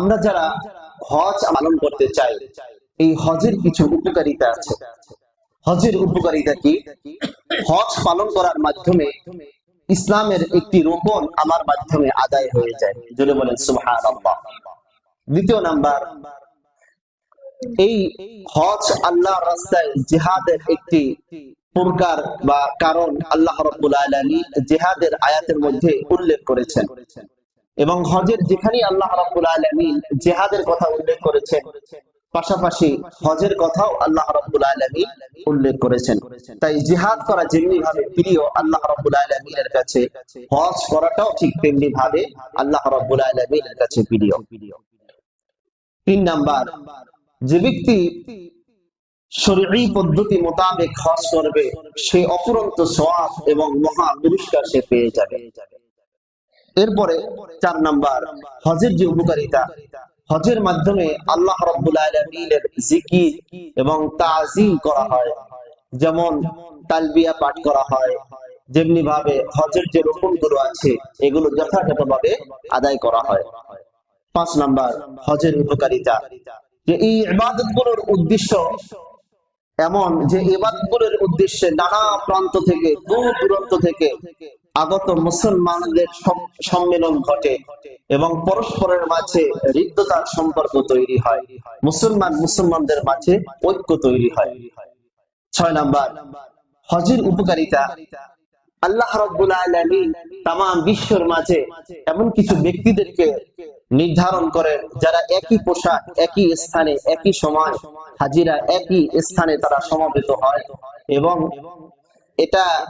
আমরা যারা হজ পালন করতে চাই, এই হজের কিছু উপকারিতা আছে। হজের উপকারিতা কি? হজ পালন করার মাধ্যমে ইসলামের একটি রোপণ আমার মাধ্যমে আদায় হয়ে যায়। যদি বলেন, সুবহানাল্লাহ। দ্বিতীয় নাম্বার, এই হজ আল্লাহর রাস্তায় জিহাদের একটি প্রকার বা কারণ আল্লাহ রাব্বুল আলামিন জিহাদের আয়াতের মধ্যে উল্লেখ করেছেন। এবং হজের যেখানে আল্লাহ রাব্বুল আলামিন জিহাদের কথা উল্লেখ করেছেন, পাশাপাশি হজের কথাও আল্লাহ রাব্বুল আলামিন উল্লেখ করেছেন। তাই জিহাদ করা যেমনি ভাবে প্রিয়, আল্লাহ রাব্বুল আলামিনের কাছে, হজ করাটাও ঠিক তেমনি ভাবে আল্লাহ রাব্বুল আলামিনের কাছে প্রিয়। তিন নাম্বার, যে ব্যক্তি শরীরী পদ্ধতি মোতাবেক হজ করবে, সে অপুরন্ত সওয়াব এবং মহা পুরস্কার সে পেয়ে যাবে। এরপরে চার নাম্বার, হজের যে উপকারিতা, হজের মাধ্যমে আল্লাহ রাব্বুল জিকির এবং তাজিম করা হয়। যেমন তালবিয়া পাঠ করা হয়, যেমনি ভাবে হজের যে রকমগুলো আছে, এগুলো যথাযথভাবে আদায় করা হয়। পাঁচ নাম্বার, হজের উপকারিতা। যে এই ইবাদতগুলোর উদ্দেশ্য এমন যে ইবাদতগুলোর উদ্দেশ্যে নানা প্রান্ত থেকে, দূর দূরান্ত থেকে আগত মুসলমানদের সম- সম্মেলন ঘটে এবং পরস্পরের মাঝে হৃদ্যতার সম্পর্ক তৈরি হয়। মুসলমান মুসলমানদের মাঝে ঐক্য তৈরি হয়। ছয় নাম্বার, হজের উপকারিতা। আল্লাহ রাব্বুল আলামিন তাম বিশ্বের মাঝে এমন কিছু ব্যক্তিদেরকে নির্ধারণ করেন যারা একই পোশাক, একই স্থানে, একই সময় হাজিরা একই স্থানে তারা সমবেত হয় এবং এটা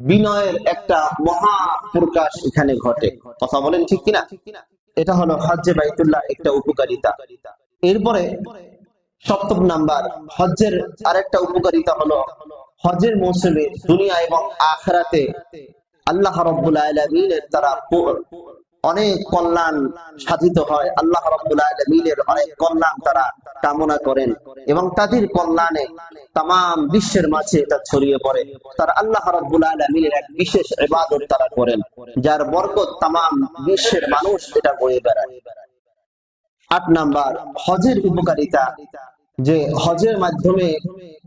বিনয়ের একটা মহা প্রকাশ এখানে ঘটে। কথা বলেন ঠিক কিনা? এটা হলো হজ্জে বাইতুল্লাহ একটা উপকারিতা। এরপরে সপ্তম নাম্বার, হজ্জের আরেকটা উপকারিতা হলো হজের মৌসুমে দুনিয়া এবং আখরাতে আল্লাহ রব্বুল আলমিনের প- অনেক কল্যাণ সাধিত হয়। আল্লাহ আলমিনের অনেক কল্যাণ তারা কামনা করেন এবং তাদের কল্যাণে তাম বিশ্বের মাঝে এটা ছড়িয়ে পড়ে। তারা আল্লাহ আলমিনের এক বিশেষ ইবাদত তারা করেন, যার বরকত তাম বিশ্বের মানুষ এটা বয়ে বেড়ায়। আট নাম্বার, হজের উপকারিতা। যে হজের মাধ্যমে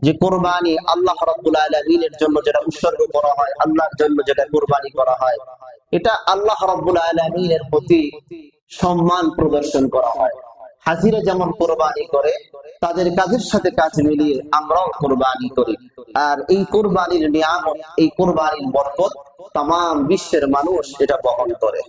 যে কোরবানি আল্লাহ আলামিনের জন্য যেটা উৎসর্গ করা হয়, আল্লাহর জন্য যেটা কোরবানি করা হয় এটা আল্লাহ রব্বুল আলমিনের প্রতি সম্মান প্রদর্শন করা হয়। হাজিরা যেমন কোরবানি করে, তাদের কাজের সাথে কাজ মিলিয়ে আমরাও কোরবানি করি। আর এই কোরবানির নিয়ামত, এই কোরবানির বরকত তাম বিশ্বের মানুষ এটা বহন করে।